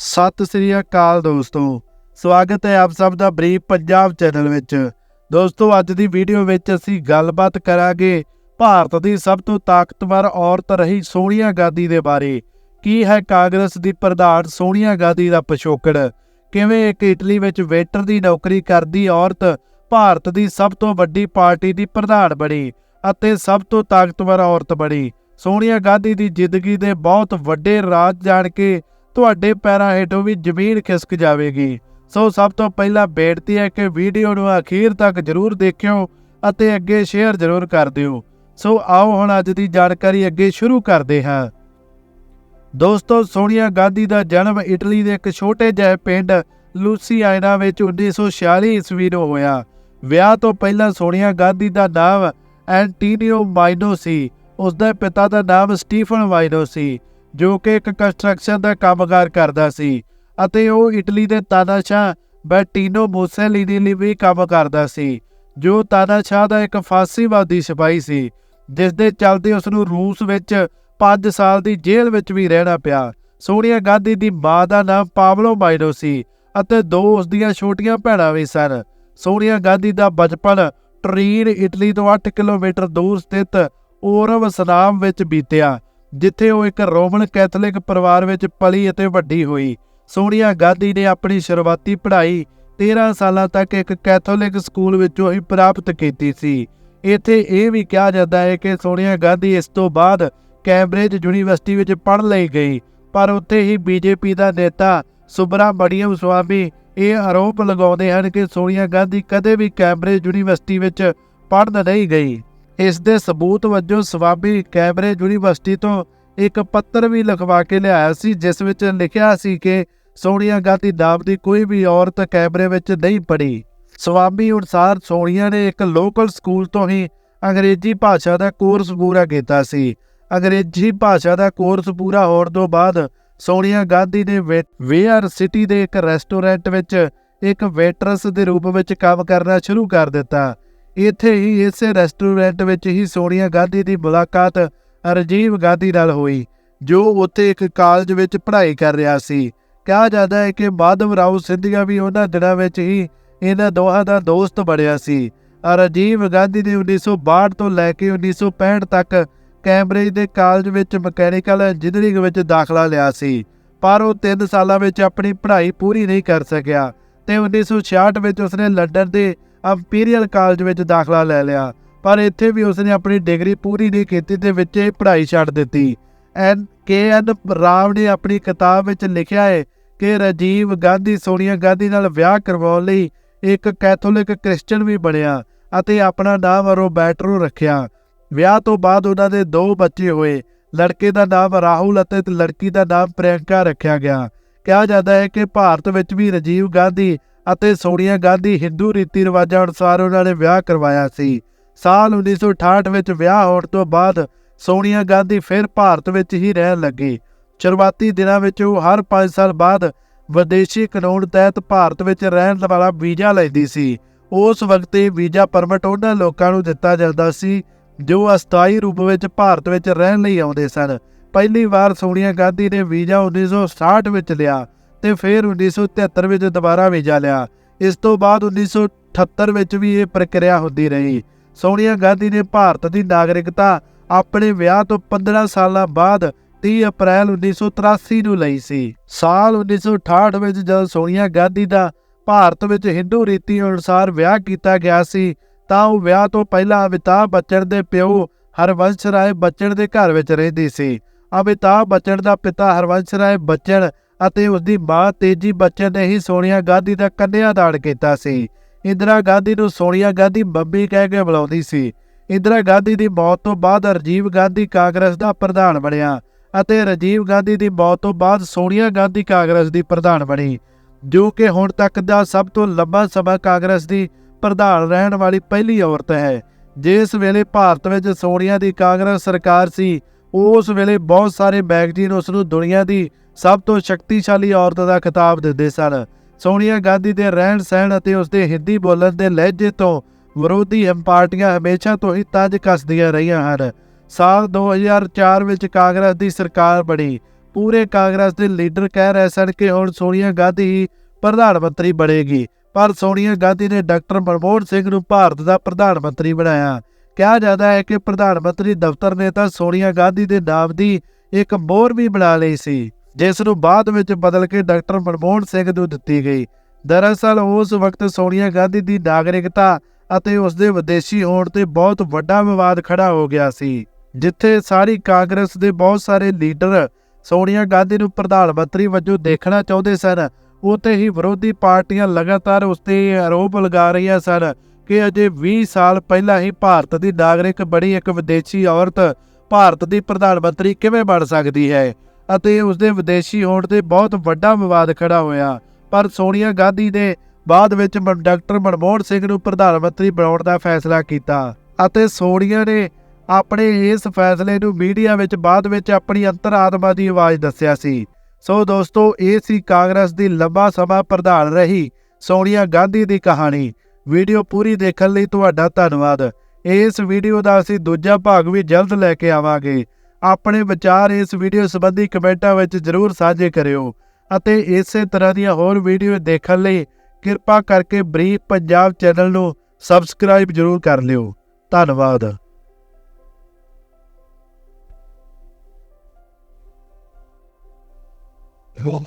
ਸਤਿ ਸ੍ਰੀ ਅਕਾਲ ਦੋਸਤੋ। ਸਵਾਗਤ ਹੈ ਆਪ ਸਭ ਦਾ ਬਰੀਫ ਪੰਜਾਬ ਚੈਨਲ ਵਿੱਚ। ਦੋਸਤੋ, ਅੱਜ ਦੀ ਵੀਡੀਓ ਵਿੱਚ ਅਸੀਂ ਗੱਲਬਾਤ ਕਰਾਂਗੇ ਭਾਰਤ ਦੀ ਸਭ ਤੋਂ ਤਾਕਤਵਰ ਔਰਤ ਰਹੀ ਸੋਨੀਆ ਗਾਂਧੀ ਦੇ ਬਾਰੇ। ਕੀ ਹੈ ਕਾਂਗਰਸ ਦੀ ਪ੍ਰਧਾਨ ਸੋਨੀਆ ਗਾਂਧੀ ਦਾ ਪਿਛੋਕੜ? ਕਿਵੇਂ ਇੱਕ ਇਟਲੀ ਵਿੱਚ ਵੇਟਰ ਦੀ ਨੌਕਰੀ ਕਰਦੀ ਔਰਤ ਭਾਰਤ ਦੀ ਸਭ ਤੋਂ ਵੱਡੀ ਪਾਰਟੀ ਦੀ ਪ੍ਰਧਾਨ ਬਣੀ ਅਤੇ ਸਭ ਤੋਂ ਤਾਕਤਵਰ ਔਰਤ ਬਣੀ? ਸੋਨੀਆ ਗਾਂਧੀ ਦੀ ਜ਼ਿੰਦਗੀ ਦੇ ਬਹੁਤ ਵੱਡੇ ਰਾਜ ਜਾਣ ਕੇ ਤੁਹਾਡੇ ਪੈਰਾਂ ਹੇਠੋਂ ਵੀ ਜ਼ਮੀਨ ਖਿਸਕ ਜਾਵੇਗੀ। ਸੋ ਸਭ ਤੋਂ ਪਹਿਲਾਂ ਬੇਨਤੀ ਹੈ ਕਿ ਵੀਡੀਓ ਨੂੰ ਅਖੀਰ ਤੱਕ ਜ਼ਰੂਰ ਦੇਖਿਓ ਅਤੇ ਅੱਗੇ ਸ਼ੇਅਰ ਜ਼ਰੂਰ ਕਰ ਦਿਓ। ਸੋ ਆਓ ਹੁਣ ਅੱਜ ਦੀ ਜਾਣਕਾਰੀ ਅੱਗੇ ਸ਼ੁਰੂ ਕਰਦੇ ਹਾਂ। ਦੋਸਤੋ, ਸੋਨੀਆ ਗਾਂਧੀ ਦਾ ਜਨਮ ਇਟਲੀ ਦੇ ਇੱਕ ਛੋਟੇ ਜਿਹੇ ਪਿੰਡ ਲੂਸੀਆਨਾ ਵਿੱਚ 1946 ਈਸਵੀ ਨੂੰ ਹੋਇਆ। ਵਿਆਹ ਤੋਂ ਪਹਿਲਾਂ ਸੋਨੀਆ ਗਾਂਧੀ ਦਾ ਨਾਮ ਐਂਟੀਨੀਓ ਮਾਈਨੋ ਸੀ। ਉਸ ਦੇ ਪਿਤਾ ਦਾ ਨਾਮ ਸਟੀਫਨ ਮਾਈਨੋ ਸੀ। ਜੋ ਕਿ ਇੱਕ ਕੰਸਟਰਕਸ਼ਨ ਦਾ ਕੰਮਕਾਰ ਕਰਦਾ ਸੀ ਅਤੇ ਉਹ ਇਟਲੀ ਦੇ ਤਾਨਾਸ਼ਾਹ ਬੈਟੀਨੋ ਮੋਸੈਲਿਨੀ ਲਈ ਵੀ ਕੰਮ ਕਰਦਾ ਸੀ, ਜੋ ਤਾਨਾਸ਼ਾਹ ਦਾ ਇੱਕ ਫਾਸੀਵਾਦੀ ਸਿਪਾਹੀ ਸੀ ਜਿਸ ਦੇ ਚਲਦੇ ਉਸ ਨੂੰ ਰੂਸ ਵਿੱਚ 5 ਸਾਲ ਦੀ ਜੇਲ੍ਹ ਵਿੱਚ ਵੀ ਰਹਿਣਾ ਪਿਆ। ਸੋਨੀਆ ਗਾਂਧੀ ਦੀ ਮਾਂ ਦਾ ਨਾਮ ਪਾਵਲੋ ਮਾਈਨੋ ਸੀ ਅਤੇ ਦੋ ਉਸ ਦੀਆਂ ਛੋਟੀਆਂ ਭੈਣਾਂ ਵੀ ਸਨ। ਸੋਨੀਆ ਗਾਂਧੀ ਦਾ ਬਚਪਨ ਟਰੀਨ, ਇਟਲੀ ਤੋਂ 8 ਕਿਲੋਮੀਟਰ ਦੂਰ ਸਥਿਤ ਓਰਵ ਸਨਾਮ ਵਿੱਚ ਬੀਤਿਆ। ਜਿੱਥੇ ਉਹ ਇੱਕ ਰੋਮਨ ਕੈਥੋਲਿਕ ਪਰਿਵਾਰ ਵਿੱਚ ਪਲੀ ਅਤੇ ਵੱਡੀ ਹੋਈ। ਸੋਨੀਆ ਗਾਂਧੀ ਨੇ ਆਪਣੀ ਸ਼ੁਰੂਆਤੀ ਪੜ੍ਹਾਈ 13 ਸਾਲਾਂ ਤੱਕ ਇੱਕ ਕੈਥੋਲਿਕ ਸਕੂਲ ਵਿੱਚੋਂ ਹੀ ਪ੍ਰਾਪਤ ਕੀਤੀ ਸੀ। ਇੱਥੇ ਇਹ ਵੀ ਕਿਹਾ ਜਾਂਦਾ ਹੈ ਕਿ ਸੋਨੀਆ ਗਾਂਧੀ ਇਸ ਤੋਂ ਬਾਅਦ ਕੈਂਬਰਿਜ ਯੂਨੀਵਰਸਿਟੀ ਵਿੱਚ ਪੜ੍ਹਨ ਲਈ ਗਈ, ਪਰ ਉੱਥੇ ਹੀ ਬੀਜੇਪੀ ਦਾ ਨੇਤਾ ਸੁਬਰਾਮਣੀਅਮ ਸਵਾਮੀ ਇਹ ਆਰੋਪ ਲਗਾਉਂਦੇ ਹਨ ਕਿ ਸੋਨੀਆ ਗਾਂਧੀ ਕਦੇ ਵੀ ਕੈਂਬਰਿਜ ਯੂਨੀਵਰਸਿਟੀ ਵਿੱਚ ਪੜ੍ਹਨ ਨਹੀਂ ਗਈ। ਇਸ ਦੇ ਸਬੂਤ ਵਜੋਂ ਸਵਾਮੀ ਕੈਂਬਰਿਜ ਯੂਨੀਵਰਸਿਟੀ ਤੋਂ ਇੱਕ ਪੱਤਰ ਵੀ ਲਿਖਵਾ ਕੇ ਲਿਆਇਆ ਸੀ, ਜਿਸ ਵਿੱਚ ਲਿਖਿਆ ਸੀ ਕਿ ਸੋਨੀਆ ਗਾਂਧੀ ਨਾਮ ਦੀ ਕੋਈ ਵੀ ਔਰਤ ਕੈਮਰੇ ਵਿੱਚ ਨਹੀਂ ਪੜੀ ਸਵਾਮੀ ਅਨੁਸਾਰ ਸੋਨੀਆ ਨੇ ਇੱਕ ਲੋਕਲ ਸਕੂਲ ਤੋਂ ਹੀ ਅੰਗਰੇਜ਼ੀ ਭਾਸ਼ਾ ਦਾ ਕੋਰਸ ਪੂਰਾ ਕੀਤਾ ਸੀ। ਅੰਗਰੇਜ਼ੀ ਭਾਸ਼ਾ ਦਾ ਕੋਰਸ ਪੂਰਾ ਹੋਣ ਤੋਂ ਬਾਅਦ ਸੋਨੀਆ ਗਾਂਧੀ ਨੇ ਵੇ- ਵੇਅਰ ਸਿਟੀ ਦੇ ਇੱਕ ਰੈਸਟੋਰੈਂਟ ਵਿੱਚ ਇੱਕ ਵੇਟਰਸ ਦੇ ਰੂਪ ਵਿੱਚ ਕੰਮ ਕਰਨਾ ਸ਼ੁਰੂ ਕਰ ਦਿੱਤਾ। ਇੱਥੇ ਹੀ ਇਸੇ ਰੈਸਟੋਰੈਂਟ ਵਿੱਚ ਹੀ ਸੋਨੀਆ ਗਾਂਧੀ ਦੀ ਮੁਲਾਕਾਤ ਰਾਜੀਵ ਗਾਂਧੀ ਨਾਲ ਹੋਈ, ਜੋ ਉੱਥੇ ਇੱਕ ਕਾਲਜ ਵਿੱਚ ਪੜ੍ਹਾਈ ਕਰ ਰਿਹਾ ਸੀ। ਕਿਹਾ ਜਾਂਦਾ ਹੈ ਕਿ ਮਾਧਵ ਰਾਓ ਸਿੰਧੀਆ ਵੀ ਉਹਨਾਂ ਦਿਨਾਂ ਵਿੱਚ ਹੀ ਇਹਨਾਂ ਦੋਹਾਂ ਦਾ ਦੋਸਤ ਬਣਿਆ ਸੀ। ਰਾਜੀਵ ਗਾਂਧੀ ਨੇ 1962 ਤੋਂ ਲੈ ਕੇ 1965 ਤੱਕ ਕੈਂਬਰਿਜ ਦੇ ਕਾਲਜ ਵਿੱਚ ਮਕੈਨੀਕਲ ਇੰਜੀਨੀਅਰਿੰਗ ਵਿੱਚ ਦਾਖਲਾ ਲਿਆ ਸੀ। ਪਰ ਉਹ 3 ਸਾਲਾਂ ਵਿੱਚ ਆਪਣੀ ਪੜ੍ਹਾਈ ਪੂਰੀ ਨਹੀਂ ਕਰ ਸਕਿਆ ਤੇ 1966 ਵਿੱਚ ਉਸਨੇ ਲੰਡਨ ਦੇ ਇੰਪੀਰੀਅਲ ਕਾਲਜ ਵਿੱਚ ਦਾਖਲਾ ਲੈ ਲਿਆ। ਪਰ ਇੱਥੇ ਵੀ ਉਸਨੇ ਆਪਣੀ ਡਿਗਰੀ ਪੂਰੀ ਨਹੀਂ ਕੀਤੀ ਤੇ ਵਿੱਚ ਹੀ ਪੜ੍ਹਾਈ ਛੱਡ ਦਿੱਤੀ। ਐਨ ਕੇ ਐਨ ਰਾਮ ਨੇ ਆਪਣੀ ਕਿਤਾਬ ਵਿੱਚ ਲਿਖਿਆ ਹੈ ਕਿ ਰਾਜੀਵ ਗਾਂਧੀ, ਸੋਨੀਆ ਗਾਂਧੀ ਨਾਲ ਵਿਆਹ ਕਰਵਾਉਣ ਲਈ ਇੱਕ ਕੈਥੋਲਿਕ ਕ੍ਰਿਸਚੀਅਨ ਵੀ ਬਣਿਆ ਅਤੇ ਆਪਣਾ ਨਾਮ ਰੋਬੈਟਰੋ ਰੱਖਿਆ। ਵਿਆਹ ਤੋਂ ਬਾਅਦ ਉਹਨਾਂ ਦੇ ਦੋ ਬੱਚੇ ਹੋਏ। ਲੜਕੇ ਦਾ ਨਾਮ ਰਾਹੁਲ ਅਤੇ ਲੜਕੀ ਦਾ ਨਾਮ ਪ੍ਰਿਯੰਕਾ ਰੱਖਿਆ ਗਿਆ। ਕਿਹਾ ਜਾਂਦਾ ਹੈ ਕਿ ਭਾਰਤ ਵਿੱਚ ਵੀ ਰਾਜੀਵ ਗਾਂਧੀ ਅਤੇ ਸੋਨੀਆ ਗਾਂਧੀ ਹਿੰਦੂ ਰੀਤੀ ਰਿਵਾਜਾਂ ਅਨੁਸਾਰ ਉਹਨਾਂ ਨੇ ਵਿਆਹ ਕਰਵਾਇਆ ਸੀ। ਸਾਲ 1968 ਵਿੱਚ ਵਿਆਹ ਹੋਣ ਤੋਂ ਬਾਅਦ ਸੋਨੀਆ ਗਾਂਧੀ ਫਿਰ ਭਾਰਤ ਵਿੱਚ ਹੀ ਰਹਿਣ ਲੱਗੀ। ਸ਼ੁਰੂਆਤੀ ਦਿਨਾਂ ਵਿੱਚ ਉਹ ਹਰ 5 ਸਾਲ ਬਾਅਦ ਵਿਦੇਸ਼ੀ ਕਾਨੂੰਨ ਤਹਿਤ ਭਾਰਤ ਵਿੱਚ ਰਹਿਣ ਵਾਲਾ ਵੀਜ਼ਾ ਲੈਂਦੀ ਸੀ। ਉਸ ਵਕਤ ਇਹ ਵੀਜ਼ਾ ਪਰਮਿਟ ਉਹਨਾਂ ਲੋਕਾਂ ਨੂੰ ਦਿੱਤਾ ਜਾਂਦਾ ਸੀ ਜੋ ਅਸਥਾਈ ਰੂਪ ਵਿੱਚ ਭਾਰਤ ਵਿੱਚ ਰਹਿਣ ਲਈ ਆਉਂਦੇ ਸਨ। ਪਹਿਲੀ ਵਾਰ ਸੋਨੀਆ ਗਾਂਧੀ ਨੇ ਵੀਜ਼ਾ 1960 ਵਿੱਚ ਲਿਆ। ਤੇ ਫਿਰ 1973 ਵਿੱਚ ਦੁਬਾਰਾ ਵੀਜ਼ਾ ਲਿਆ। ਇਸ ਤੋਂ ਬਾਅਦ 1978 ਵਿੱਚ ਵੀ ਇਹ ਪ੍ਰਕਿਰਿਆ ਹੁੰਦੀ ਰਹੀ। ਸੋਨੀਆ ਗਾਂਧੀ ਨੇ ਭਾਰਤ ਦੀ ਨਾਗਰਿਕਤਾ ਆਪਣੇ ਵਿਆਹ ਤੋਂ 15 ਸਾਲਾਂ ਬਾਅਦ 30 ਅਪ੍ਰੈਲ 1983 ਨੂੰ ਲਈ ਸੀ। ਸਾਲ 1968 ਵਿੱਚ ਜਦੋਂ ਸੋਨੀਆ ਗਾਂਧੀ ਦਾ ਭਾਰਤ ਵਿੱਚ ਹਿੰਦੂ ਰੀਤੀ ਅਨੁਸਾਰ ਵਿਆਹ ਕੀਤਾ ਗਿਆ ਸੀ, ਤਾਂ ਉਹ ਵਿਆਹ ਤੋਂ ਪਹਿਲਾਂ ਅਮਿਤਾਭ ਬੱਚਨ ਦੇ ਪਿਓ ਹਰਵੰਸ਼ ਰਾਏ ਬੱਚਨ ਦੇ ਘਰ ਵਿੱਚ ਰਹਿੰਦੀ ਸੀ। ਅਮਿਤਾਭ ਬੱਚਨ ਦਾ ਪਿਤਾ ਹਰਵੰਸ਼ ਰਾਏ ਬੱਚਨ ਅਤੇ ਉਸ ਦੀ ਮਾਂ ਤੇਜੀ ਬੱਚਨ ਨੇ ਹੀ ਸੋਨੀਆ ਗਾਂਧੀ ਦਾ ਕੰਨਿਆ ਦਾਨ ਕੀਤਾ ਸੀ। ਇੰਦਰਾ ਗਾਂਧੀ ਨੂੰ ਸੋਨੀਆ ਗਾਂਧੀ ਮੰਮੀ ਕਹਿ ਕੇ ਬੁਲਾਉਂਦੀ ਸੀ। ਇੰਦਰਾ ਗਾਂਧੀ ਦੀ ਮੌਤ ਤੋਂ ਬਾਅਦ ਰਾਜੀਵ ਗਾਂਧੀ ਕਾਂਗਰਸ ਦਾ ਪ੍ਰਧਾਨ ਬਣਿਆ ਅਤੇ ਰਾਜੀਵ ਗਾਂਧੀ ਦੀ ਮੌਤ ਤੋਂ ਬਾਅਦ ਸੋਨੀਆ ਗਾਂਧੀ ਕਾਂਗਰਸ ਦੀ ਪ੍ਰਧਾਨ ਬਣੀ, ਜੋ ਕਿ ਹੁਣ ਤੱਕ ਦਾ ਸਭ ਤੋਂ ਲੰਬਾ ਸਮਾਂ ਕਾਂਗਰਸ ਦੀ ਪ੍ਰਧਾਨ ਰਹਿਣ ਵਾਲੀ ਪਹਿਲੀ ਔਰਤ ਹੈ। ਜਿਸ ਵੇਲੇ ਭਾਰਤ ਵਿੱਚ ਸੋਨੀਆ ਦੀ ਕਾਂਗਰਸ ਸਰਕਾਰ ਸੀ ਉਸ ਵੇਲੇ ਬਹੁਤ ਸਾਰੇ ਮੈਗਜ਼ੀਨ ਉਸ ਨੂੰ ਦੁਨੀਆ ਦੀ ਸਭ ਤੋਂ ਸ਼ਕਤੀਸ਼ਾਲੀ ਔਰਤ ਦਾ ਖਿਤਾਬ ਦਿੰਦੇ ਸਨ। ਸੋਨੀਆ ਗਾਂਧੀ ਦੇ ਰਹਿਣ ਸਹਿਣ ਅਤੇ ਉਸ ਦੇ ਹਿੰਦੀ ਬੋਲਣ ਦੇ ਲਹਿਜੇ ਤੋਂ ਵਿਰੋਧੀ ਪਾਰਟੀਆਂ ਹਮੇਸ਼ਾ ਤੋਂ ਹੀ ਤੰਜ ਕੱਸਦੀਆਂ ਰਹੀਆਂ ਹਨ। ਸਾਲ 2004 ਵਿੱਚ ਕਾਂਗਰਸ ਦੀ ਸਰਕਾਰ ਬਣੀ। ਪੂਰੇ ਕਾਂਗਰਸ ਦੇ ਲੀਡਰ ਕਹਿ ਰਹੇ ਸਨ ਕਿ ਹੁਣ ਸੋਨੀਆ ਗਾਂਧੀ ਹੀ ਪ੍ਰਧਾਨ ਮੰਤਰੀ ਬਣੇਗੀ। ਪਰ ਸੋਨੀਆ ਗਾਂਧੀ ਨੇ ਡਾਕਟਰ ਮਨਮੋਹਨ ਸਿੰਘ ਨੂੰ ਭਾਰਤ ਦਾ ਪ੍ਰਧਾਨ ਮੰਤਰੀ ਬਣਾਇਆ। ਕਿਹਾ ਜਾਂਦਾ ਹੈ ਕਿ ਪ੍ਰਧਾਨ ਮੰਤਰੀ ਦਫ਼ਤਰ ਨੇ ਤਾਂ ਸੋਨੀਆ ਗਾਂਧੀ ਦੇ ਨਾਮ ਦੀ ਇੱਕ ਮੋਹਰ ਵੀ ਬਣਾ ਲਈ ਸੀ, ਜਿਸ ਨੂੰ ਬਾਅਦ ਵਿੱਚ ਬਦਲ ਕੇ ਡਾਕਟਰ ਮਨਮੋਹਨ ਸਿੰਘ ਨੂੰ ਦਿੱਤੀ ਗਈ। ਦਰਅਸਲ ਉਸ ਵਕਤ ਸੋਨੀਆ ਗਾਂਧੀ ਦੀ ਨਾਗਰਿਕਤਾ ਅਤੇ ਉਸ ਦੇ ਵਿਦੇਸ਼ੀ ਹੋਣ ਤੇ ਬਹੁਤ ਵੱਡਾ ਵਿਵਾਦ ਖੜਾ ਹੋ ਗਿਆ ਸੀ, ਜਿੱਥੇ ਸਾਰੀ ਕਾਂਗਰਸ ਦੇ ਬਹੁਤ ਸਾਰੇ ਲੀਡਰ ਸੋਨੀਆ ਗਾਂਧੀ ਨੂੰ ਪ੍ਰਧਾਨ ਮੰਤਰੀ ਵਜੋਂ ਦੇਖਣਾ ਚਾਹੁੰਦੇ ਸਨ। ਉਤੇ ਹੀ ਵਿਰੋਧੀ ਪਾਰਟੀਆਂ ਲਗਾਤਾਰ ਉਸ ਤੇ ਆਰੋਪ ਲਗਾ ਰਹੀਆਂ ਸਨ ਕਿ ਅਜੇ 20 ਸਾਲ ਪਹਿਲਾਂ ਹੀ ਭਾਰਤ ਦੀ ਨਾਗਰਿਕ ਬਣੀ ਇੱਕ ਵਿਦੇਸ਼ੀ ਔਰਤ ਭਾਰਤ ਦੀ ਪ੍ਰਧਾਨ ਮੰਤਰੀ ਕਿਵੇਂ ਬਣ ਸਕਦੀ ਹੈ? ਅਤੇ ਉਸ ਦੇ ਵਿਦੇਸ਼ੀ ਹੋਣ ਤੇ ਬਹੁਤ ਵੱਡਾ ਵਿਵਾਦ ਖੜਾ ਹੋਇਆ। ਪਰ ਸੋਨੀਆ ਗਾਂਧੀ ਨੇ ਬਾਅਦ ਵਿੱਚ ਮ- ਡਾਕਟਰ ਮਨਮੋਹਨ ਸਿੰਘ ਨੂੰ ਪ੍ਰਧਾਨ ਮੰਤਰੀ ਬਣਾਉਣ ਦਾ ਫੈਸਲਾ ਕੀਤਾ। ਅਤੇ ਸੋਨੀਆ ਨੇ ਆਪਣੇ ਇਸ ਫੈਸਲੇ ਨੂੰ ਮੀਡੀਆ ਵਿੱਚ ਬਾਅਦ ਵਿੱਚ ਆਪਣੀ ਅੰਤਰਾਤਮਾ ਦੀ ਆਵਾਜ਼ ਦੱਸਿਆ ਸੀ। ਸੋ ਦੋਸਤੋ, ਇਹ ਸੀ ਕਾਂਗਰਸ ਦੀ ਲੰਬਾ ਸਮਾਂ ਪ੍ਰਧਾਨ ਰਹੀ ਸੋਨੀਆ ਗਾਂਧੀ ਦੀ ਕਹਾਣੀ। ਵੀਡੀਓ ਪੂਰੀ ਦੇਖਣ ਲਈ ਤੁਹਾਡਾ ਧੰਨਵਾਦ। ਇਸ ਵੀਡੀਓ ਦਾ ਅਸੀਂ ਦੂਜਾ ਭਾਗ ਵੀ ਜਲਦ ਲੈ ਕੇ ਆਵਾਂਗੇ। ਆਪਣੇ ਵਿਚਾਰ ਇਸ ਵੀਡੀਓ ਸੰਬੰਧੀ ਕਮੈਂਟਾਂ ਵਿੱਚ ਜ਼ਰੂਰ ਸਾਂਝੇ ਕਰਿਓ ਅਤੇ ਇਸੇ ਤਰ੍ਹਾਂ ਦੀਆਂ ਹੋਰ ਵੀਡੀਓ ਦੇਖਣ ਲਈ ਕਿਰਪਾ ਕਰਕੇ ਬਰੀਫ ਪੰਜਾਬ ਚੈਨਲ ਨੂੰ ਸਬਸਕ੍ਰਾਈਬ ਜ਼ਰੂਰ ਕਰ ਲਿਓ। ਧੰਨਵਾਦ। Well,